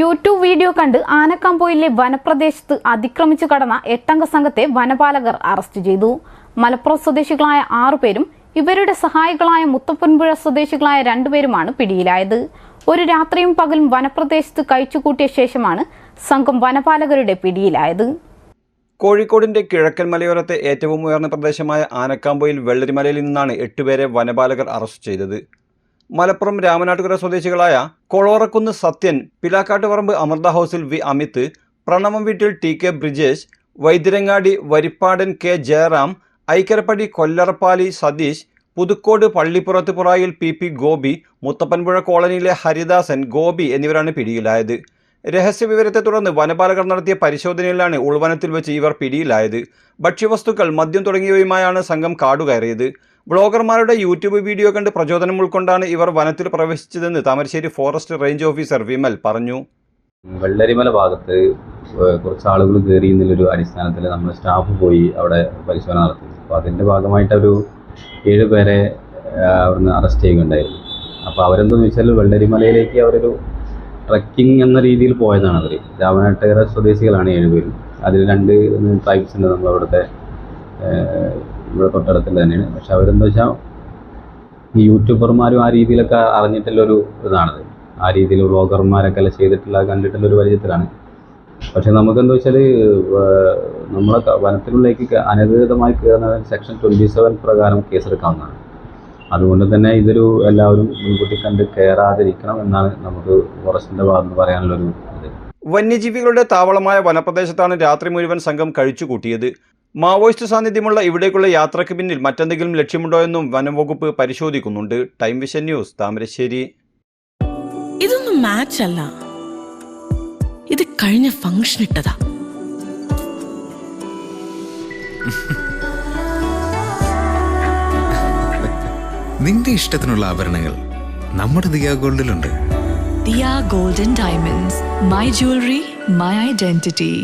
YouTube video കണ്ട് ആനക്കാമ്പോയിലെ വനപ്രദേശത്ത് അതിക്രമിച്ചു കടന്ന എട്ടംഗ സംഘത്തെ വനപാലകർ അറസ്റ്റ് ചെയ്തു. മലപ്പുറം സ്വദേശികളായ ആറുപേരും ഇവരുടെ സഹായികളായ മുത്തപ്പൻപുഴ സ്വദേശികളായ രണ്ടുപേരുമാണ് പിടിയിലായത്. ഒരു രാത്രിയും പകലും വനപ്രദേശത്ത് കഴിച്ചുകൂട്ടിയ ശേഷമാണ് സംഘം വനപാലകരുടെ പിടിയിലായത്. കോഴിക്കോടിന്റെ കിഴക്കൻ മലയോരത്തെ ഏറ്റവും ഉയർന്ന പ്രദേശമായ ആനക്കാമ്പൊയിൽ വെള്ളരിമലയിൽ നിന്നാണ് എട്ടുപേരെ വനപാലകർ അറസ്റ്റ് ചെയ്തത്. മലപ്പുറം രാമനാട്ടുകര സ്വദേശികളായ കൊളോറക്കുന്ന് സത്യൻ പിലാക്കാട്ടുപറമ്പ് അമൃത ഹൗസിൽ വി അമിത് പ്രണവം വീട്ടിൽ T K Brijesh Vaidyarangadi Varippadan K Jayaram Aikkarappadi Kollarappali Satheesh Puthukkode പള്ളിപ്പുറത്ത് പുറായിൽ പി പി ഗോപി മുത്തപ്പൻപുഴ കോളനിയിലെ ഹരിദാസൻ ഗോപി എന്നിവരാണ് പിടിയിലായത്. രഹസ്യവിവരത്തെ തുടർന്ന് വനപാലകർ നടത്തിയ പരിശോധനയിലാണ് ഉൾവനത്തിൽ വെച്ച് ഇവർ പിടിയിലായത്. ഭക്ഷ്യവസ്തുക്കൾ മദ്യം തുടങ്ങിയവയുമായാണ് സംഘം കാടുകയറിയത്. ബ്ലോഗർമാരുടെ യൂട്യൂബ് വീഡിയോ കണ്ട് പ്രചോദനം ഉൾക്കൊണ്ടാണ് ഇവർ വനത്തിൽ പ്രവേശിച്ചതെന്ന് Thamarassery forest range officer Vimal പറഞ്ഞു. വെള്ളരിമല ഭാഗത്ത് കുറച്ച് ആളുകൾ കയറി എന്നുള്ളൊരു അടിസ്ഥാനത്തിൽ നമ്മൾ സ്റ്റാഫ് പോയി അവിടെ പരിശോധന നടത്തി. അപ്പോൾ അതിന്റെ ഭാഗമായിട്ട് ഒരു ഏഴ് പേരെ അവിടുന്ന് അറസ്റ്റ് ചെയ്യുകയുണ്ടായിരുന്നു അപ്പോൾ അവരെന്തെന്ന് വെച്ചാൽ വെള്ളരിമലയിലേക്ക് അവരൊരു ട്രക്കിംഗ് എന്ന രീതിയിൽ പോയതാണ് അവർ രാമനാട്ടുകര സ്വദേശികളാണ് ഏഴുപേരും അതിൽ രണ്ട് ട്രൈബ്സ് ഉണ്ട് നമ്മൾ അവിടുത്തെ ഏഹ് ഇവിടെ തൊട്ടടുത്തിൽ തന്നെയാണ്. പക്ഷെ അവരെന്താ വെച്ചാൽ ഈ യൂട്യൂബർമാരും ആ രീതിയിലൊക്കെ അറിഞ്ഞിട്ടുള്ളൊരു ഇതാണത്. ആ രീതിയിൽ വ്ളോഗർമാരൊക്കെ അല്ല ചെയ്തിട്ടുള്ള കണ്ടിട്ടുള്ള ഒരു പരിചയത്തിലാണ്. പക്ഷെ നമുക്കെന്താ വെച്ചാൽ നമ്മളെ വനത്തിനുള്ളിലേക്ക് അനധികൃതമായി കയറുന്ന സെക്ഷൻ ട്വന്റി സെവൻ പ്രകാരം കേസെടുക്കാവുന്നതാണ്. അതുകൊണ്ട് തന്നെ ഇതൊരു എല്ലാവരും മുൻകൂട്ടി കണ്ട് കയറാതിരിക്കണം എന്നാണ് നമുക്ക് ഫോറസ്റ്റിന്റെ ഭാഗത്ത് പറയാനുള്ളൊരു ഇത്. വന്യജീവികളുടെ താവളമായ വനപ്രദേശത്താണ് രാത്രി മുഴുവൻ സംഘം കഴിച്ചുകൂട്ടിയത്. മാവോയിസ്റ്റ് സാന്നിധ്യമുള്ള ഇവിടേക്കുള്ള യാത്രയ്ക്ക് പിന്നിൽ മറ്റെന്തെങ്കിലും ലക്ഷ്യമുണ്ടോ എന്നും വനംവകുപ്പ് പരിശോധിക്കുന്നുണ്ട്. Time Vision News Thamarassery. ഇതൊന്നും മാച്ച് അല്ല. ഇത് കഴിഞ്ഞ ഫംഗ്ഷൻ ഇട്ടതാ. നിന്റെ ഇഷ്ടത്തിനുള്ള ആഭരണങ്ങൾ നമ്മുടെ Diya ഗോൾഡിലുണ്ട്. Diya golden diamonds my jewellery my identity.